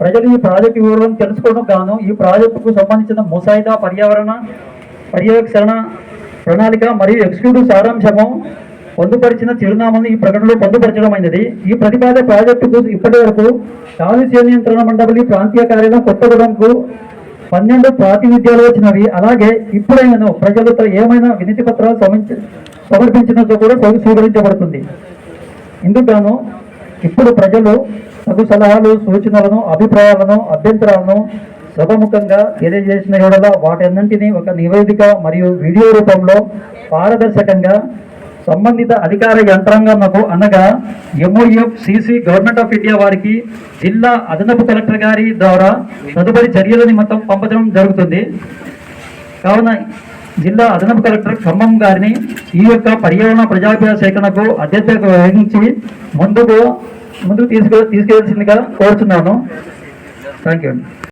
ప్రజలు ఈ ప్రాజెక్టు వివరాలను తెలుసుకోవడం గాను ఈ ప్రాజెక్టుకు సంబంధించిన ముసాయిదా పర్యావరణ పర్యవేక్షణ ప్రణాళిక మరియు ఎగ్జిక్యూటివ్ సారాంశము పొందుపరిచిన చిరునామాను ఈ ప్రకటనలో పొందుపరచడమైనది ఈ ప్రతిపాద ప్రాజెక్టుకు ఇప్పటి వరకు కాలుష్య నియంత్రణ మండలి ప్రాంతీయ కార్యాలయం కొత్తగూడెంకు పన్నెండు ప్రాతినిధ్యాలు వచ్చినవి. అలాగే ఇప్పుడైనను ప్రజలతో ఏమైనా వినతి పత్రాలు సమర్పించినట్లు కూడా స్వీకరించబడుతుంది. ఇందుకు ఇప్పుడు ప్రజలు తగు సలహాలు సూచనలను అభిప్రాయాలను అభ్యంతరాలను సభముఖంగా తెలియజేసిన యెడల వాటన్నింటినీ ఒక నివేదిక మరియు వీడియో రూపంలో పారదర్శకంగా సంబంధిత అధికార యంత్రాంగంకు అనగా MOF CC government of India వారికి జిల్లా అదనపు కలెక్టర్ గారి ద్వారా తదుపరి చర్యల నిమిత్తం పంపడం జరుగుతుంది. కావున జిల్లా అదనపు కలెక్టర్ ఖమ్మం గారిని ఈ యొక్క పర్యావరణ ప్రజాభిప్రాయ సేకరణకు అధ్యక్షత వహించి ముందుకు ముందుకు తీసుకెళ్ళ తీసుకెళ్ళాల్సిందిగా కోరుతున్నాను థ్యాంక్ యూ అండి